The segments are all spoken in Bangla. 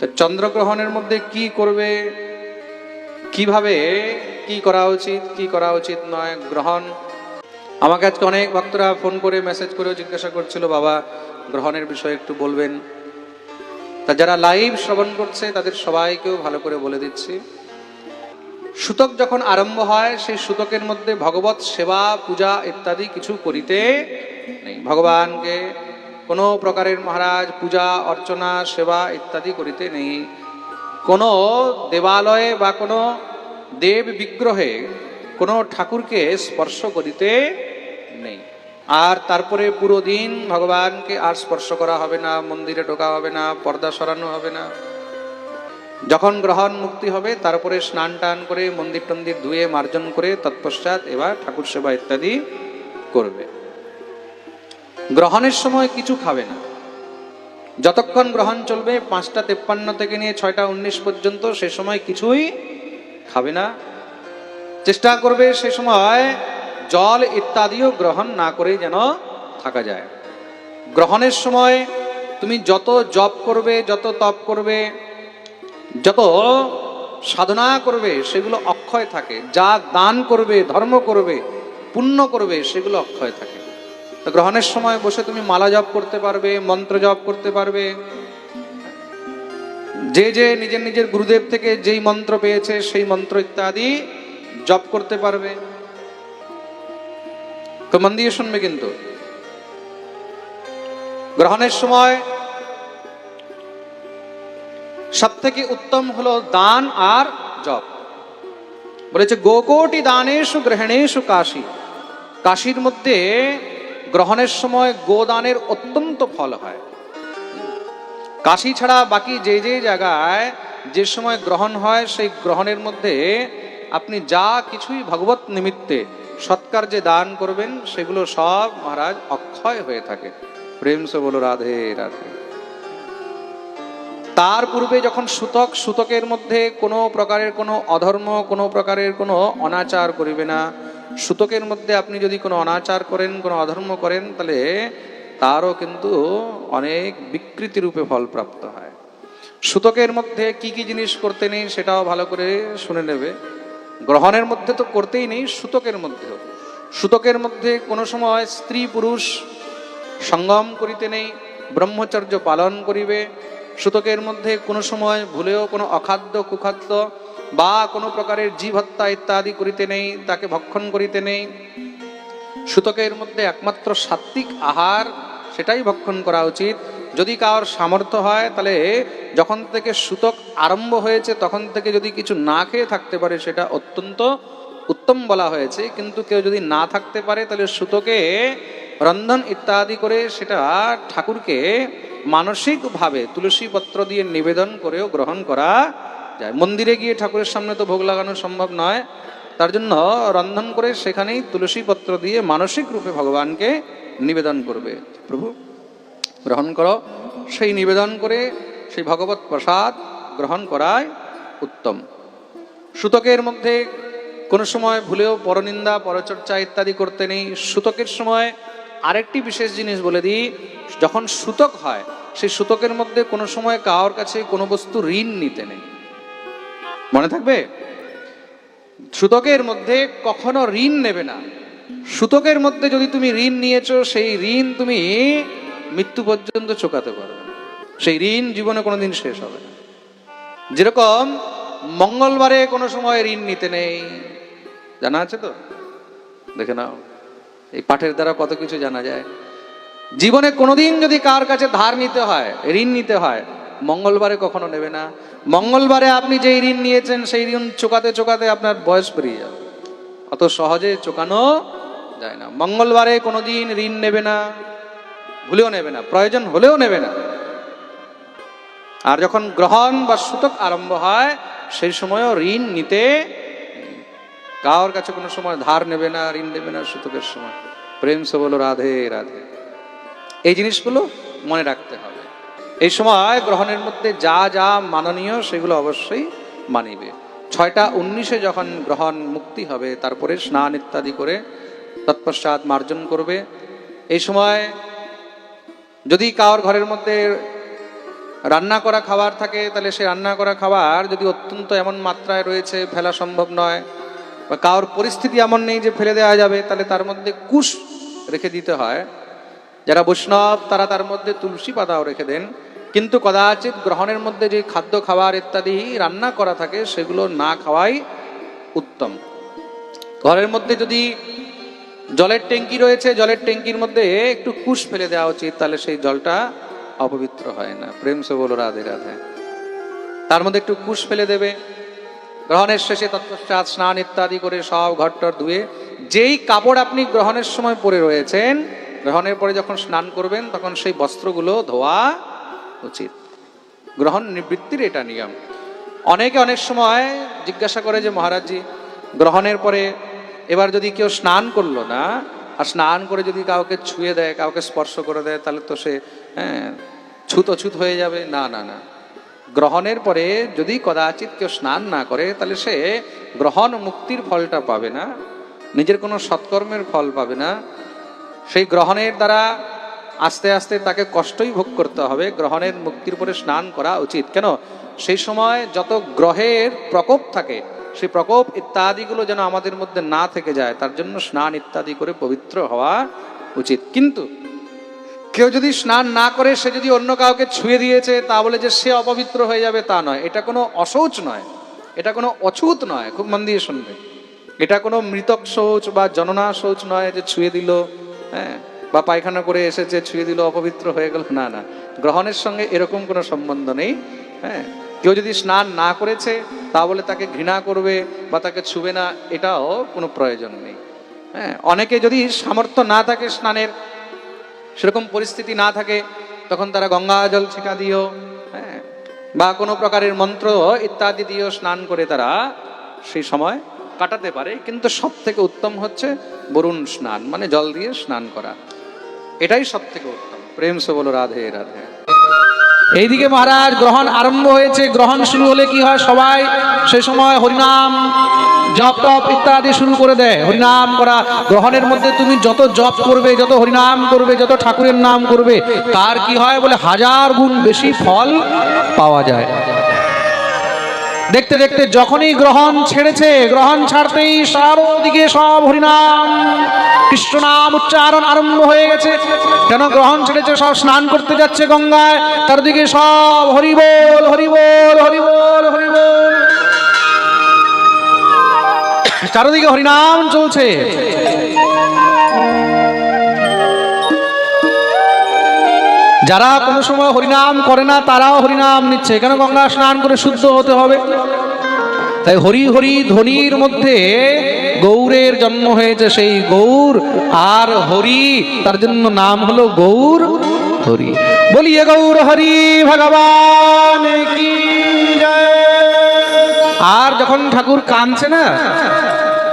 তো চন্দ্রগ্রহণের মধ্যে কি করবে? কীভাবে? কি করা উচিত? কি করা উচিত নয়? গ্রহণ? আমাকে আজকে অনেক ভক্তরা ফোন করে মেসেজ করেও জিজ্ঞাসা করছিল, বাবা, গ্রহণের বিষয়ে একটু বলবেন? তা যারা লাইভ শ্রবণ করছে, তাদের সবাইকেও ভালো করে বলে দিচ্ছি। সূতক যখন আরম্ভ হয়, সেই সূতকের মধ্যে ভগবত সেবা, পূজা ইত্যাদি কিছু করিতে নেই। ভগবানকে কোনো প্রকারের মহারাজ পূজা, অর্চনা, সেবা ইত্যাদি করিতে নেই। কোনো দেবালয়ে বা কোনো দেব বিগ্রহে কোনো ঠাকুরকে স্পর্শ করিতে নেই। আর তারপরে পুরো দিন ভগবানকে আর স্পর্শ করা হবে না, মন্দিরে ঢোকা হবে না, পর্দা সরানো হবে না। যখন গ্রহণ মুক্তি হবে, তারপরে স্নান টান করে, মন্দির টন্দির ধুয়ে, মার্জন করে, তৎপশ্চাৎ এবার ঠাকুর সেবা ইত্যাদি করবে। গ্রহণের সময় কিছু খাবে না। যতক্ষণ গ্রহণ চলবে, পাঁচটা তেপ্পান্ন থেকে নিয়ে ছয়টা উনিশ পর্যন্ত সে সময় কিছুই খাবে না। চেষ্টা করবে সে সময় জল ইত্যাদিও গ্রহণ না করেই যেন থাকা যায়। গ্রহণের সময় তুমি যত জপ করবে, যত তপ করবে, যত সাধনা করবে, সেগুলো অক্ষয় থাকে। যা দান করবে, ধর্ম করবে, পুণ্য করবে, সেগুলো অক্ষয় থাকে। গ্রহণের সময় বসে তুমি মালা জপ করতে পারবে, মন্ত্র জপ করতে পারবে। যে যে নিজের নিজের গুরুদেব থেকে যেই মন্ত্র পেয়েছে, সেই মন্ত্র ইত্যাদি জপ করতে পারবে। তো মন দিয়ে শুনবে কিন্তু। গ্রহণের সময় সব থেকে উত্তম হলো দান আর জপ। বলেছে গোকোটি দানেশু গ্রহণেশু কাশী। কাশীর মধ্যে গ্রহণের সময় গোদানের অত্যন্ত ফল হয়। কাশী ছাড়া বাকি যে যে জায়গায় যে সময় গ্রহণ হয়, সেই গ্রহণের মধ্যে আপনি যা কিছুই ভগবত নিমিত্তে সৎকার যে দান করবেন, সেগুলো সব মহারাজ অক্ষয় হয়ে থাকে। প্রেম সে বলো, রাধে রাধে। তার পূর্বে যখন সুতক, সুতকের মধ্যে কোনো প্রকারের কোনো অধর্ম, কোনো প্রকারের কোনো অনাচার করিবে না সুতকের মধ্যে আপনি যদি কোনো অনাচার করেন, কোনো অধর্ম করেন, তাহলে তারও কিন্তু অনেক বিকৃতি রূপে ফল প্রাপ্ত হয়। সুতকের মধ্যে কি কি জিনিস করতে নেই সেটাও ভালো করে শুনে নেবে। গ্রহণের মধ্যে তো করতেই নেই, সুতকের মধ্যেও সুতকের মধ্যে কোনো সময় স্ত্রী পুরুষ সঙ্গম করিতে নেই, ব্রহ্মচর্য পালন করিবে। সুতকের মধ্যে কোনো সময় ভুলেও কোনো অখাদ্য, কুখাদ্য বা কোনো প্রকারের জীব হত্যা ইত্যাদি করিতে নেই, তাকে ভক্ষণ করিতে নেই। সুতকের মধ্যে একমাত্র সাত্বিক আহার, সেটাই ভক্ষণ করা উচিত। যদি কারোর সামর্থ্য হয়, তাহলে যখন থেকে সুতক আরম্ভ হয়েছে, তখন থেকে যদি কিছু না খেয়ে থাকতে পারে, সেটা অত্যন্ত উত্তম বলা হয়েছে। কিন্তু কেউ যদি না থাকতে পারে, তাহলে সুতকে রন্ধন ইত্যাদি করে সেটা ঠাকুরকে মানসিকভাবে তুলসী পত্র দিয়ে নিবেদন করেও গ্রহণ করা যায়। মন্দিরে গিয়ে ঠাকুরের সামনে তো ভোগ লাগানো সম্ভব নয়। তার জন্য রন্ধন করে সেখানেই তুলসী পত্র দিয়ে মানসিক রূপে ভগবানকে নিবেদন করবে। প্রভু, গ্রহণ করো। সেই নিবেদন করে সেই ভগবত প্রসাদ গ্রহণ করাই উত্তম। সুতকের মধ্যে কোনো সময় ভুলেও পরনিন্দা, পরচর্চা ইত্যাদি করতে নেই। সুতকের সময় আরেকটি বিশেষ জিনিস বলে দিই, যখন সুতক হয়, সেই সুতকের মধ্যে কোনো সময় কারোর কাছে কোনো বস্তু ঋণ নিতে নেই। মনে থাকবে? সুতকের মধ্যে কখনো ঋণ নেবে না। সুতকের মধ্যে যদি তুমি ঋণ নিয়েছো, সেই ঋণ তুমি মৃত্যু পর্যন্ত চোকাতে পারবে। সেই ঋণ জীবনে কোনোদিন শেষ হবে না। যেরকম মঙ্গলবারে কোনো সময় ঋণ নিতে নেই। জানা আছে তো? দেখে নাও। এই পাঠের দ্বারা কত কিছু জানা যায়। জীবনে কোনোদিন যদি কার কাছে ধার নিতে হয়, ঋণ নিতে হয় মঙ্গলবারে কখনো নেবে না। মঙ্গলবারে আপনি যেই ঋণ নিয়েছেন, সেই ঋণ চোকাতে চোকাতে আপনার বয়স পেরিয়ে যাবে। অত সহজে চোকানো যায় না। মঙ্গলবারে কোনোদিন ঋণ নেবে না, ভুলেও নেবে না, প্রয়োজন হলেও নেবে না। আর যখন গ্রহণ বা সুতক আরম্ভ হয়, সেই সময়ও ঋণ নিতে। কারোর কাছে কোনো সময় ধার নেবে না, ঋণ নেবে না সুতকের সময়। প্রেম সে বলো রাধে রাধে। এই জিনিসগুলো মনে রাখতে হবে। এই সময় গ্রহণের মধ্যে যা যা মাননীয় সেগুলো অবশ্যই মানিবে। ছয়টা উনিশে যখন গ্রহণ মুক্তি হবে, তারপরে স্নান ইত্যাদি করে তৎপশ্চাৎ মার্জন করবে। এই সময় যদি কারোর ঘরের মধ্যে রান্না করা খাবার থাকে, তাহলে সে রান্না করা খাবার যদি অত্যন্ত এমন মাত্রায় রয়েছে, ফেলা সম্ভব নয় বা কারোর পরিস্থিতি এমন নেই যে ফেলে দেওয়া যাবে, তাহলে তার মধ্যে কুশ রেখে দিতে হয়। যারা বৈষ্ণব, তারা তার মধ্যে তুলসী পাতাও রেখে দেন। কিন্তু কদাচিৎ গ্রহণের মধ্যে যে খাদ্য, খাবার ইত্যাদি রান্না করা থাকে, সেগুলো না খাওয়াই উত্তম। ঘরের মধ্যে যদি জলের ট্যাঙ্কি রয়েছে, জলের ট্যাঙ্কির মধ্যে একটু কুশ ফেলে দেওয়া উচিত, তাহলে সেই জলটা অপবিত্র হয় না। প্রেম সে বলো, রাধে রাধে। তার মধ্যে একটু কুশ ফেলে দেবে। গ্রহণের শেষে তৎপশ্চাৎ স্নান ইত্যাদি করে সব ঘরটর ধুয়ে, যেই কাপড় আপনি গ্রহণের সময় পরে রয়েছেন, গ্রহণের পরে যখন স্নান করবেন, তখন সেই বস্ত্রগুলো ধোয়া উচিত। গ্রহণ নিবৃত্তির এটা নিয়ম। অনেকে অনেক সময় জিজ্ঞাসা করে যে, মহারাজজি, গ্রহণের পরে এবার যদি কেউ স্নান করল না, আর স্নান করে যদি কাউকে ছুঁয়ে দেয়, কাউকে স্পর্শ করে দেয়, তাহলে তো সে হ্যাঁ ছুত অছুত হয়ে যাবে। না না না। গ্রহণের পরে যদি কদাচিৎ কেউ স্নান না করে, তাহলে সে গ্রহণ মুক্তির ফলটা পাবে না, নিজের কোনো সৎকর্মের ফল পাবে না। সেই গ্রহণের দ্বারা আস্তে আস্তে তাকে কষ্টই ভোগ করতে হবে, গ্রহণের মুক্তির উপরে স্নান করা উচিত। কেন? সেই সময় যত গ্রহের প্রকোপ থাকে, সেই প্রকোপ ইত্যাদিগুলো যেন আমাদের মধ্যে না থেকে যায়, তার জন্য স্নান ইত্যাদি করে পবিত্র হওয়া উচিত। কিন্তু কেউ যদি স্নান না করে, সে যদি অন্য কাউকে ছুঁয়ে দিয়েছে, তা বলে যে সে অপবিত্র হয়ে যাবে তা নয়। এটা কোনো অশৌচ নয়। এটা কোনো অছুত নয়। খুব মন দিয়ে শুনবে। এটা কোনো মৃতক শৌচ বা জননা শৌচ নয় যে ছুঁয়ে দিল। হ্যাঁ? বা পায়খানা করে এসেছে ছুঁয়ে দিল, অপবিত্র হয়ে গেল, না না। গ্রহণের সঙ্গে এরকম কোনো সম্বন্ধ নেই হ্যাঁ? কেউ যদি স্নান না করেছে, তা বলে তাকে ঘৃণা করবে বা তাকে ছুবে না, এটাও কোনো প্রয়োজন নেই হ্যাঁ? অনেকে যদি সামর্থ্য না থাকে স্নানের, সেরকম পরিস্থিতি না থাকে, তখন তারা গঙ্গা জল ছিটা দিও হ্যাঁ? বা কোনো প্রকারের মন্ত্র ইত্যাদি দিয়েও স্নান করে তারা সেই সময় কাটাতে পারে, কিন্তু সব থেকে উত্তম হচ্ছে বরুণ স্নান মানে জল দিয়ে স্নান করা। এটাই সব থেকে উত্তম। প্রেম সে বলো, রাধে রাধে। এইদিকে মহারাজ, গ্রহণ আরম্ভ হয়েছে। গ্রহণ শুরু হলে কি হয় সবাই? সে সময় হরিনাম, জপ টপ ইত্যাদি শুরু করে দেয়। হরিনাম করা, গ্রহণের মধ্যে তুমি যত জপ করবে, যত হরিনাম করবে, যত ঠাকুরের নাম করবে, তার কি হয় বলে, হাজার গুণ বেশি ফল পাওয়া যায়। দেখতে দেখতে যখনই গ্রহণ ছেড়েছে, গ্রহণ ছাড়তেই চারদিকে সব হরিনাম। কৃষ্ণ নাম উচ্চারণ আরম্ভ হয়ে গেছে। কেন গ্রহণ ছেড়েছে, সব স্নান করতে যাচ্ছে গঙ্গায় তার দিকে সব হরিবোল হরিবোল হরিবোল হরিবোল। চারদিকে হরিনাম চলছে। যারা কোনো সময় হরিনাম করে না, তারাও হরিনাম নিচ্ছে। কেন গঙ্গা স্নান করে শুদ্ধ হতে হবে? তাই হরি হরি ধ্বনির মধ্যে গৌরের জন্ম হয়েছে সেই গৌর, আর হরি, তার জন্য নাম হলো গৌর হরি। বলিয়ে গৌর হরি, ভগবান আর যখন ঠাকুর কাঁদছে না,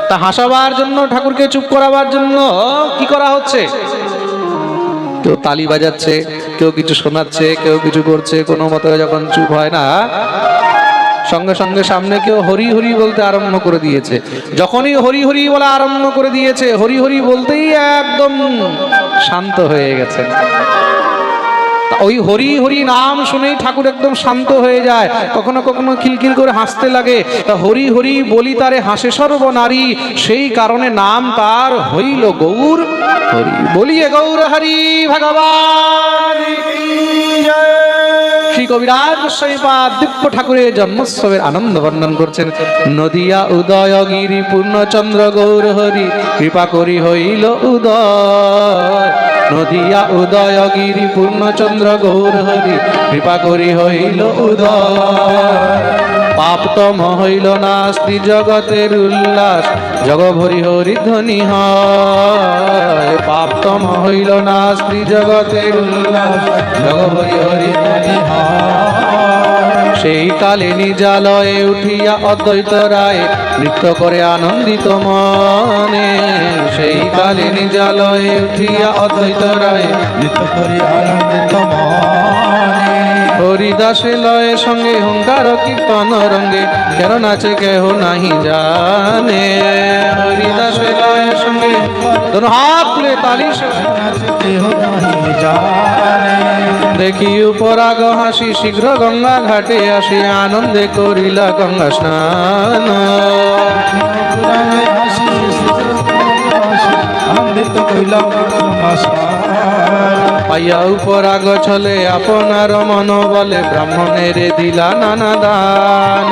তা হাসাবার জন্য, ঠাকুরকে চুপ করাবার জন্য কি করা হচ্ছে? কেউ তালি বাজাচ্ছে। কেউ কিছু শোনাচ্ছে, কেউ কিছু করছে, কোনো মতো যখন চুপ হয় না, সঙ্গে সঙ্গে সামনে কেউ হরি হরি বলতে আরম্ভ করে দিয়েছে। যখনই হরি হরি বলা আরম্ভ করে দিয়েছে, হরি হরি বলতেই একদম শান্ত হয়ে গেছে। ওই হরি হরি নাম শুনেই ঠাকুর একদম শান্ত হয়ে যায়। কখনো কখনো খিলখিল করে হাসতে লাগে। হরি হরি বলি তারে হাসে সর্ব নারী সেই কারণে নাম তার হইল গৌর হরি। বলিয়ে গৌর হরি ভগবান। জয়। শ্রী কবিরাজ গোস্বামীপাদ দিব্য ঠাকুরের জন্মোৎসবের আনন্দ বর্ণন করছেন। নদিয়া উদয় উদয়গিরি, পূর্ণচন্দ্র গৌর হরি কৃপা করি হইল উদয়। নদিয়া উদয় উদয়গিরি, পূর্ণচন্দ্র গৌর হরি কৃপা করি হইল উদয়। পাপ তম হইল না স্ত্রী জগতের উল্লাস, জগভরি হরি ধ্বনি হয়। পাপ তম হইল না স্ত্রী জগতের উল্লাস, জগভরি হরি ধ্বনি হয়। সেই কালে নিজালয়ে উঠিয়া অদ্বৈত রায় নৃত্য করে আনন্দিত মনে। সেই কালে নিজালয়ে উঠিয়া অদ্বৈত রায় নৃত্য করি আনন্দিত মনে। হরিদাসে লয়ে সঙ্গে হুঙ্কার কীর্তন রঙ্গে। কেন নাচে কেহ নাহি জানে। হরিদাসে লয়ে সঙ্গে দোনো হাত তুলে তালি সে- কেহ নাহি জানে। দেখি উপরাগ হাসি শীঘ্র গঙ্গা ঘাটে আসি, আনন্দে করিলা গঙ্গা স্নান। পুরাণে পাইয়া উপরাগ ছলে আপনার মন বলে ব্রাহ্মণের দিলা নানা দান।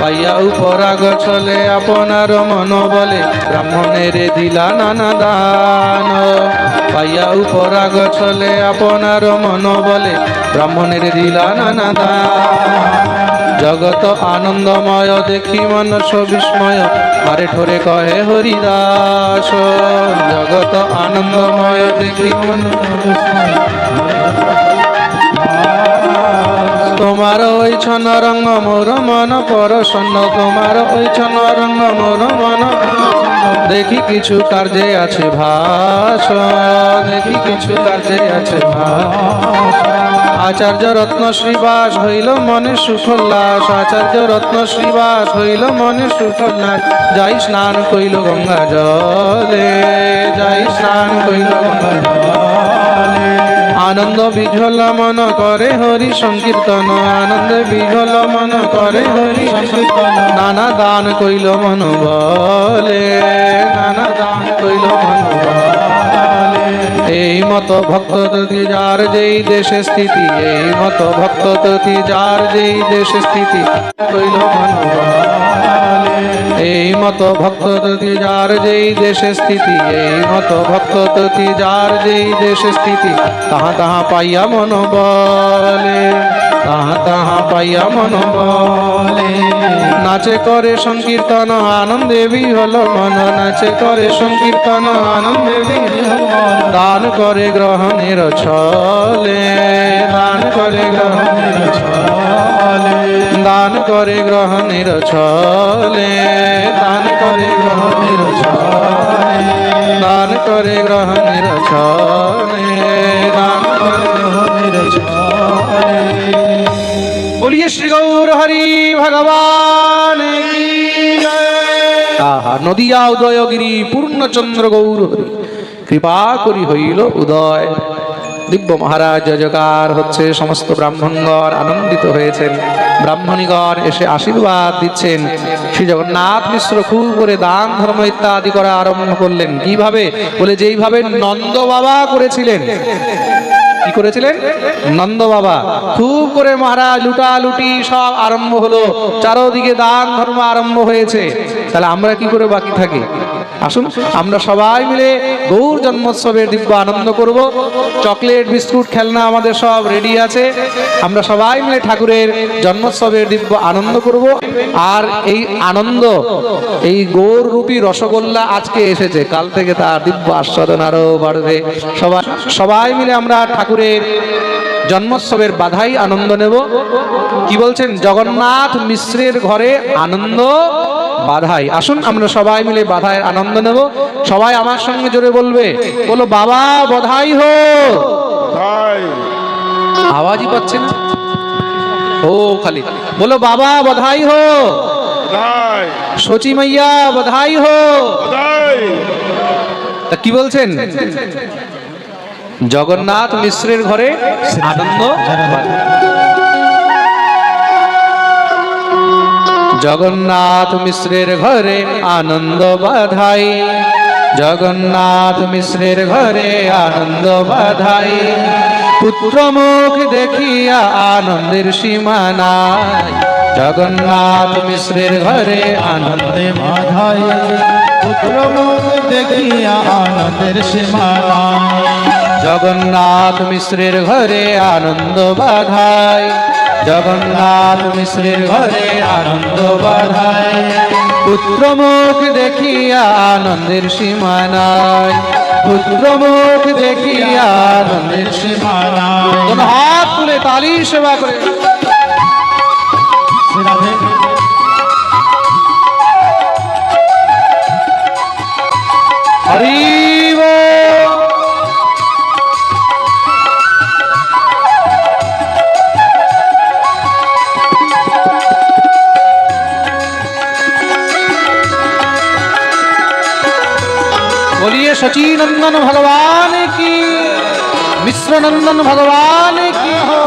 পাইয়া উপরাগ ছলে আপনার মন বলে ব্রাহ্মণের দিলা নানা দান। পাইয়া উপরাগ ছলে আপনার মন বলে ব্রাহ্মণের দিলা নানা দান। জগত আনন্দময় দেখি মনস বিস্ময় হরে ঠোরে কহে হরিদাস জগত আনন্দময় দেখি মন তোমার ওই ছন রঙ্গ মোর মন পরশন্ন তোমার ওই ছন রঙ্গ মোর মন দেখি কিছু কার্যে আছে ভাস দেখি কিছু কার্যে আছে ভাস আচার্য রত্ন শ্রীবাস হইল মনে সুখোল্লাস। আচার্য রত্ন শ্রীবাস হইল মনে সুখোল্লাস। যাই স্নান কইল গঙ্গা জলে, যাই স্নান কইল গঙ্গা জলে। আনন্দ বিঝল মন করে হরি সংকীর্তন, আনন্দ বিঝল মন করে হরি সংকীর্তন। নানা দান কইল মন বলে, নানা দান কইল মন এই মত ভক্ত ততি যার যেই দেশে স্থিতি, এই মত ভক্ত ততি যার যেই দেশে স্থিতি, কইল মন বলে। এই মত ভক্ত ততি যার যেই দেশে স্থিতি, এই মত ভক্ত ততি যার যেই দেশে স্থিতি, তাহা তাহা পাইয়া মন বলে, তাহা তাহা পাইয়া মন বলে। নাচে করে সংকীর্তন, আনন্দে বিহল মন, নাচে করে সংকীর্তন, আনন্দে দান করে গ্রহণের ছলে, দান করে গ্রহণের ছলে। দান করে গ্রহণের ছলে। দান করে গ্রহণের ছলে। দান করে গ্রহণের ছলে। দান করে গ্রহণের ছলে। বলিয়ে শ্রী গৌর হরি ভগবান। আহা নদিয়া উদয়গিরি পূর্ণচন্দ্র গৌর হরি। কৃপা করি হইল উদয়। দিব্য মহারাজ জয়কার হচ্ছে সমস্ত ব্রাহ্মণগণ আনন্দিত হয়েছেন। ব্রাহ্মণীগণ এসে আশীর্বাদ দিচ্ছেন। শ্রী জগন্নাথ মিশ্র খুব করে দান, ধর্ম ইত্যাদি করা আরম্ভ করলেন। কীভাবে? বলে যেইভাবে নন্দ বাবা করেছিলেন। কি করেছিলেন? নন্দ বাবা। খুব করে মহারাজ লুটালুটি সব আরম্ভ হলো। চারোদিকে দান, ধর্ম আরম্ভ হয়েছে। তাহলে আমরা কি করে বাকি থাকি? আসুন, আমরা সবাই মিলে গৌর জন্মোৎসবের দিব্য আনন্দ করব। চকলেট, বিস্কুট, খেলনা আমাদের সব রেডি আছে। আমরা সবাই মিলে ঠাকুরের জন্মোৎসবের দিব্য আনন্দ করব। আর এই আনন্দ, এই গৌর রূপী রসগোল্লা আজকে এসেছে। কাল থেকে তার দিব্য আস্বাদন আরও বাড়বে। সবাই সবাই মিলে আমরা ঠাকুরের জন্মোৎসবের বাধাই আনন্দ নেব। কি বলছেন? জগন্নাথ মিশ্রের ঘরে আনন্দ বাধাই আসুন আমরা সবাই মিলে বাধায় আনন্দ নেব। সবাই আমার সঙ্গে জোরে বলবে। বলো বাবা বধাই হো। আওয়াজই পাচ্ছেন? ও খালি বলো বাবা বধাই হো। সচি মাইয়া বধাই হো। তা কি বলছেন? জগন্নাথ মিশ্রের ঘরে আনন্দ? জগন্নাথ মিশ্রের ঘরে আনন্দ বাধাই। জগন্নাথ মিশ্রের ঘরে আনন্দ বাধাই। পুত্র মুখ দেখিয়া আনন্দের সীমা নাই। জগন্নাথ মিশ্রের ঘরে আনন্দ মাধাই পুত্র মুখ দেখিয়া আনন্দের সীমানা জগন্নাথ মিশ্রের ঘরে আনন্দ বাধাই। জগন্নাথ মিশ্রের ঘরে আনন্দ বাধায়। পুত্র মুখ দেখিয়া আনন্দের সীমানায়। পুত্র মুখ দেখিয়া আনন্দের সীমানায়। হাত তুলে তালি সেবা করে। সচিনন্দন ভগবান কি? মিশ্র নন্দন ভগবান কি? হো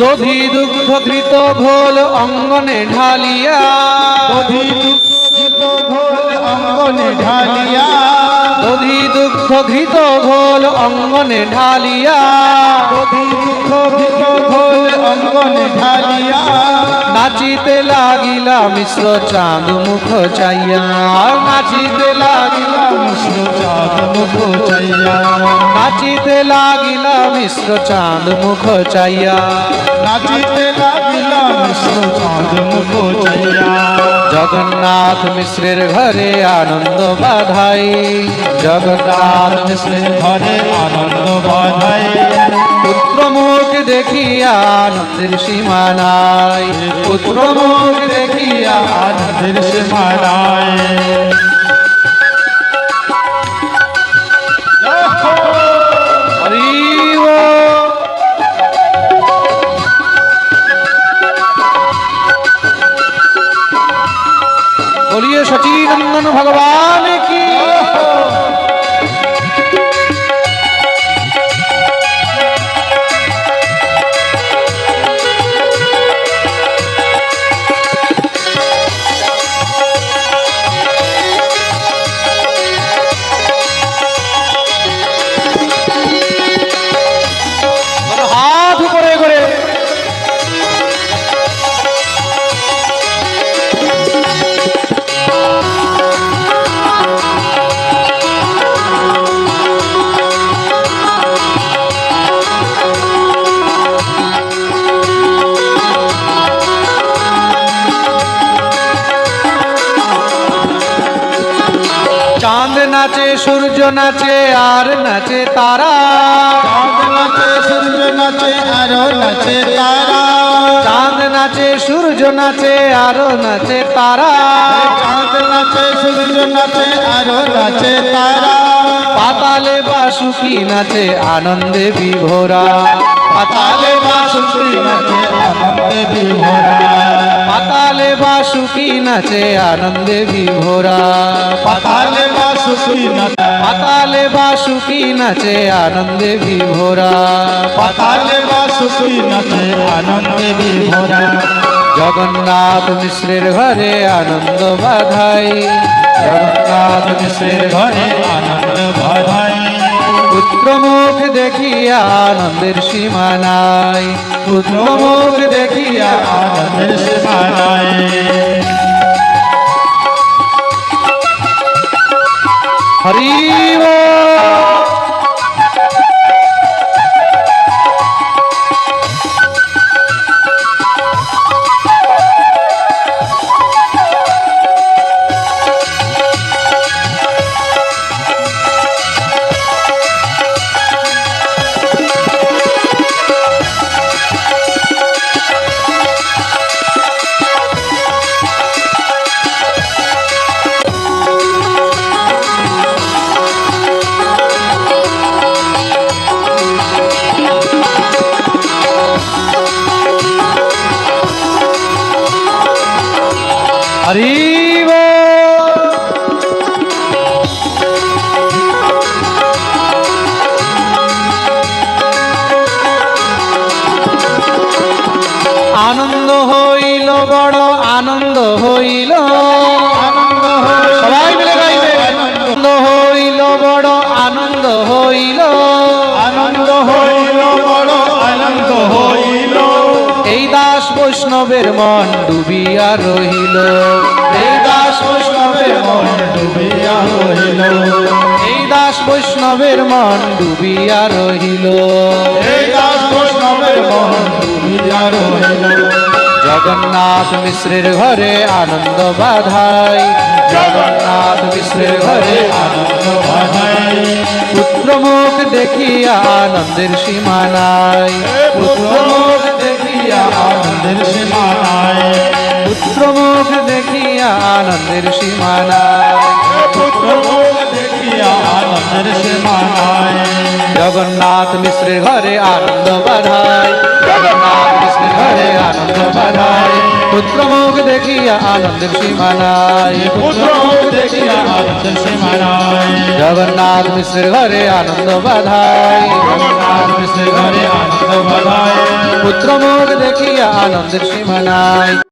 দধি দুগ্ধ ঘৃত ভোল অঙ্গনে ঢালিয়া দধি দুগ্ধ অঙ্গনে ঢালিয়া। দধি দুঃখ ঘৃত ঘোল অঙ্গনে ঢালিয়া। দধি ঘৃত ঘোল অঙ্গনে ঢালিয়া। নাচিতে লাগিলা মিশ্র চাঁদ মুখ চাইয়া। নাচিতে লাগিলা মিশ্র চাঁদ মুখ চাইয়া নাচিতে লাগিলা মিশ্র চাঁদ মুখ চাইয়া। নাচিতে লাগিলা মিশ্র চাঁদ মুখ চাইয়া। জগন্নাথ মিশ্রের ঘরে আনন্দ বাধাই। জগন্নাথ মিশ্রের ঘরে আনন্দ বাধাই। পুত্র মুখ দেখিয়া আনন্দের সীমানাই পুত্র মুখ দেখিয়া আনন্দের সীমানায় সচিন ভগবান কি চাঁদ নাচে সূর্য নাচে আর নাচে তারা। চাঁদ নাচে সূর্য নাচে আরও নাচে তারা। চাঁদ নাচে সূর্য নাচে আরও নাচে তারা। চাঁদ নাচে সূর্য নাচে আরও নাচে তারা। পাতালে বাসুকি নাচে আনন্দে বিভোরা। পাতালে বাসুকি নাচে আনন্দে বিভোরা। পাতালে বাসুকি নাচে আনন্দে বিভোরা। পাতালে বাসুকি নাচে পাতালে বাসুকি নাচে আনন্দে বিভোরা। পাতালে বাসুকি নাচে আনন্দে বিভোরা। জগন্নাথ মিশ্রের ঘরে আনন্দ বাধাই। জগন্নাথ মিশ্রের ঘরে আনন্দ বাধাই। পুত্র মুখ দেখিয়া আনন্দের সীমানাই পুত্র মুখ দেখিয়া আনন্দের সীমানায়। হরি আনন্দ হইল বড় আনন্দ হইল। আনন্দ হইল সবাই মিলে গাইবে। আনন্দ হইল বড় আনন্দ হইল। আনন্দ হইল বড় আনন্দ হইল। এই দাস বৈষ্ণবের মন ডুবিয়া রহিল। এই দাস বৈষ্ণবের মন ডুবিয়া হইল এই দাস বৈষ্ণবের মন ডুবিয়া রহিল। এই দাস বৈষ্ণবের মন ডুবিয়া রহিল। জগন্নাথ মিশ্রের ঘরে আনন্দ বাধাই। জগন্নাথ মিশ্রের ঘরে আনন্দ বাধাই। পুত্র মুখ দেখিয়া আনন্দের সীমানাই পুত্র মুখ দেখিয়া আনন্দের সীমানায়। পুত্র মুখ দেখিয়া আনন্দের সীমানাই পুত্র মুখ দেখিয়া আনন্দের সীমানায় জগন্নাথ মিশ্রের ঘরে আনন্দ বাধাই জগন্নাথ মিশ্রের ঘরে আনন্দ বাধাই পুত্র মুখ দেখিয়া আনন্দের সীমানাই পুত্র মুখ দেখিয়া আনন্দের সীমানায় জগন্নাথ মিশ্রের ঘরে আনন্দ বাধাই জগন্নাথ মিশ্রের ঘরে আনন্দ বাধায় পুত্র মুখ দেখিয়া আনন্দের সীমা নাই